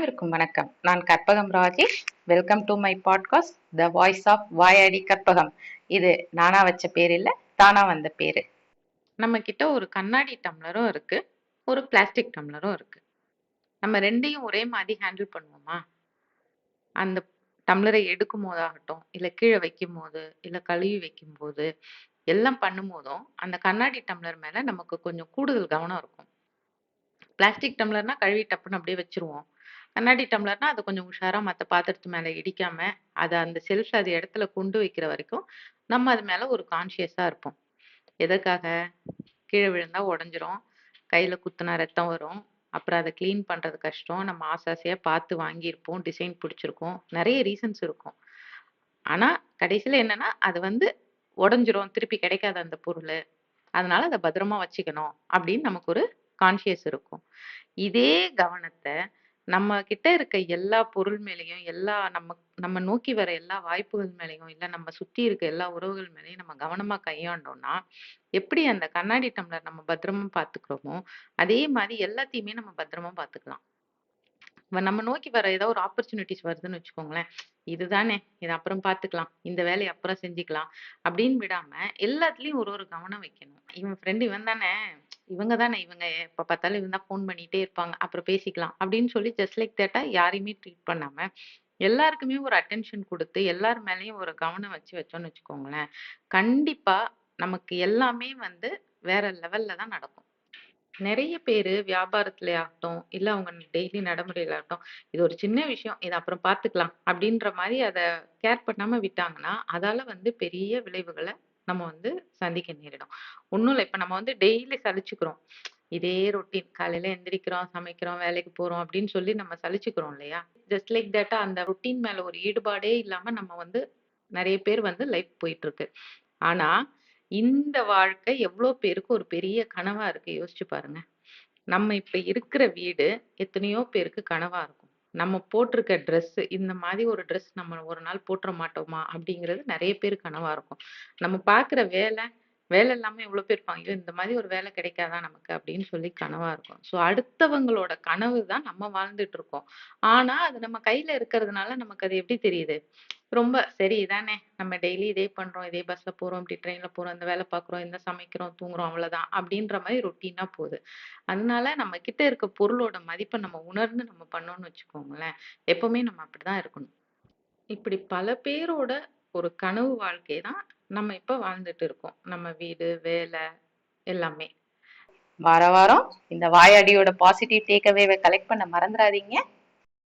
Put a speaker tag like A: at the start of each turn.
A: அனைவருக்கும் வணக்கம். நான் Karpagam Rajesh. Welcome to my podcast the voice of Vayadi Karpagam. இது நானா வச்ச பேர் இல்லை தானா வந்த பேரு. நம்ம கிட்ட ஒரு கண்ணாடி டம்ளரும் இருக்கு ஒரு பிளாஸ்டிக் டம்ளரும் இருக்கு. நம்ம ரெண்டையும் ஒரே மாதிரி ஹேண்டில் பண்ணுவோமா? அந்த டம்ளரை எடுக்கும் போதாகட்டும் இல்லை கீழே வைக்கும் போது இல்லை கழுவி வைக்கும் போது எல்லாம் பண்ணும் போதும் அந்த கண்ணாடி டம்ளர் மேல நமக்கு கொஞ்சம் கூடுதல் கவனம் இருக்கும். பிளாஸ்டிக் டம்ளர்னா கழுவி டப்புன்னு அப்படியே வச்சிருவோம். கண்ணாடி டம்ளர்னா அதை கொஞ்சம் உஷாராக மற்ற பாத்திரத்து மேலே இடிக்காம அதை அந்த செல்ஃப் அது இடத்துல கொண்டு வைக்கிற வரைக்கும் நம்ம அது மேலே ஒரு கான்ஷியஸாக இருப்போம். எதற்காக? கீழே விழுந்தா உடஞ்சிரும். கையில் குத்துனா ரத்தம் வரும். அப்புறம் அதை க்ளீன் பண்ணுறது கஷ்டம். நம்ம ஆசை பார்த்து வாங்கியிருப்போம். டிசைன் பிடிச்சிருக்கும். நிறைய ரீசன்ஸ் இருக்கும். ஆனால் கடைசியில் என்னென்னா அது வந்து உடஞ்சிரும். திருப்பி கிடைக்காத அந்த பொருள். அதனால அதை பத்திரமா வச்சுக்கணும் அப்படின்னு நமக்கு ஒரு கான்சியஸ் இருக்கும். இதே கவனத்தை நம்ம கிட்ட இருக்க எல்லா பொருள் மேலேயும் எல்லா நம்ம நம்ம நோக்கி வர எல்லா வாய்ப்புகள் மேலேயும் இல்லை நம்ம சுற்றி இருக்க எல்லா உறவுகள் மேலேயும் நம்ம கவனமாக கையாண்டோம்னா எப்படி அந்த கண்ணாடி டம்ளர் நம்ம பத்திரமா பார்த்துக்கிறோமோ அதே மாதிரி எல்லாத்தையுமே நம்ம பத்திரமா பார்த்துக்கலாம் நம்ம நோக்கி வர ஏதோ ஒரு ஆப்பர்ச்சுனிட்டிஸ் வருதுன்னு வச்சுக்கோங்களேன் இதுதானே இது அப்புறம் பார்த்துக்கலாம் இந்த வேலையை அப்புறம் செஞ்சுக்கலாம் அப்படின்னு விடாம எல்லாத்துலயும் ஒரு ஒரு கவனம் வைக்கணும். இவன் ஃப்ரெண்டு இவன் தானே இவங்க தானே இவங்க எப்ப பார்த்தாலும் இவங்க தான் ஃபோன் பண்ணிட்டே இருப்பாங்க. அப்புறம் பேசிக்கலாம். அப்படின்னு சொல்லி ஜஸ்ட் லைக் தேட்டா யாரையுமே ட்ரீட் பண்ணாம எல்லாருக்குமே ஒரு அட்டென்ஷன் கொடுத்து எல்லார் மேலேயும் ஒரு கவனம் வச்சு வச்சோம்னு வச்சுக்கோங்களேன். கண்டிப்பா நமக்கு எல்லாமே வந்து வேற லெவல்ல தான் நடக்கும். நிறைய பேர் வியாபாரத்துல ஆகட்டும் இல்ல அவங்க டெய்லி நடைமுறையில ஆகட்டும் இது ஒரு சின்ன விஷயம் இதை அப்புறம் பார்த்துக்கலாம் அப்படின்ற மாதிரி அதை கேர் பண்ணாம விட்டாங்கன்னா அதால வந்து பெரிய விளைவுகளை நம்ம வந்து சந்திக்க நேரிடும். ஒண்ணும் இல்லை இப்ப நம்ம வந்து டெய்லி சலிச்சுக்கிறோம். இதே ரொட்டீன் காலையில எந்திரிக்கிறோம் சமைக்கிறோம் வேலைக்கு போறோம் அப்படின்னு சொல்லி நம்ம சலிச்சுக்கிறோம் இல்லையா? ஜஸ்ட் லைக் தட்டா அந்த ரொட்டீன் மேல ஒரு ஈடுபாடே இல்லாம நம்ம வந்து நிறைய பேர் வந்து லைஃப் போயிட்டு இருக்கு ஆனா இந்த வாழ்க்கை எவ்வளோ பேருக்கு ஒரு பெரிய கனவா இருக்கு? யோசிச்சு பாருங்க. நம்ம இப்ப இருக்கிற வீடு எத்தனையோ பேருக்கு கனவா இருக்கும். நம்ம போட்டிருக்க Dress இந்த மாதிரி ஒரு ட்ரெஸ் நம்ம ஒரு நாள் போட்டுற மாட்டோமா? அப்படிங்கிறது நிறைய பேர் கனவா இருக்கும். நம்ம பாக்குற வேலை வேலை இல்லாம எவ்வளவு பேர் இருப்பாங்க? இந்த மாதிரி ஒரு வேலை கிடைக்காதா நமக்கு? அப்படின்னு சொல்லி கனவா இருக்கும். சோ அடுத்தவங்களோட கனவு தான் நம்ம வாழ்ந்துட்டு இருக்கோம். ஆனா அது நம்ம கையில இருக்கிறதுனால நமக்கு அது எப்படி தெரியுது? ரொம்ப சரி இதானே. நம்ம டெய்லி இதே பண்றோம். இதே பஸ்ல போறோம். இப்படி ட்ரெயின்ல போறோம். இந்த வேலை பார்க்குறோம். இந்த சமைக்கிறோம். தூங்குறோம். அவ்வளவுதான். அப்படின்ற மாதிரி ரொட்டீனா போகுது. அதனால நம்ம கிட்ட இருக்க பொருளோட மதிப்பை நம்ம உணர்ந்து நம்ம பண்ணோம்னு வச்சுக்கோங்களேன். எப்பவுமே நம்ம அப்படிதான் இருக்கணும். இப்படி பல பேரோட ஒரு கனவு வாழ்க்கை தான் நம்ம இப்ப வாழ்ந்துட்டு இருக்கோம். நம்ம வீடு வேலை எல்லாமே. வார வாரம் இந்த வாயாடியோட பாசிட்டிவ் டேக் கலெக்ட் பண்ண மறந்துடாதீங்க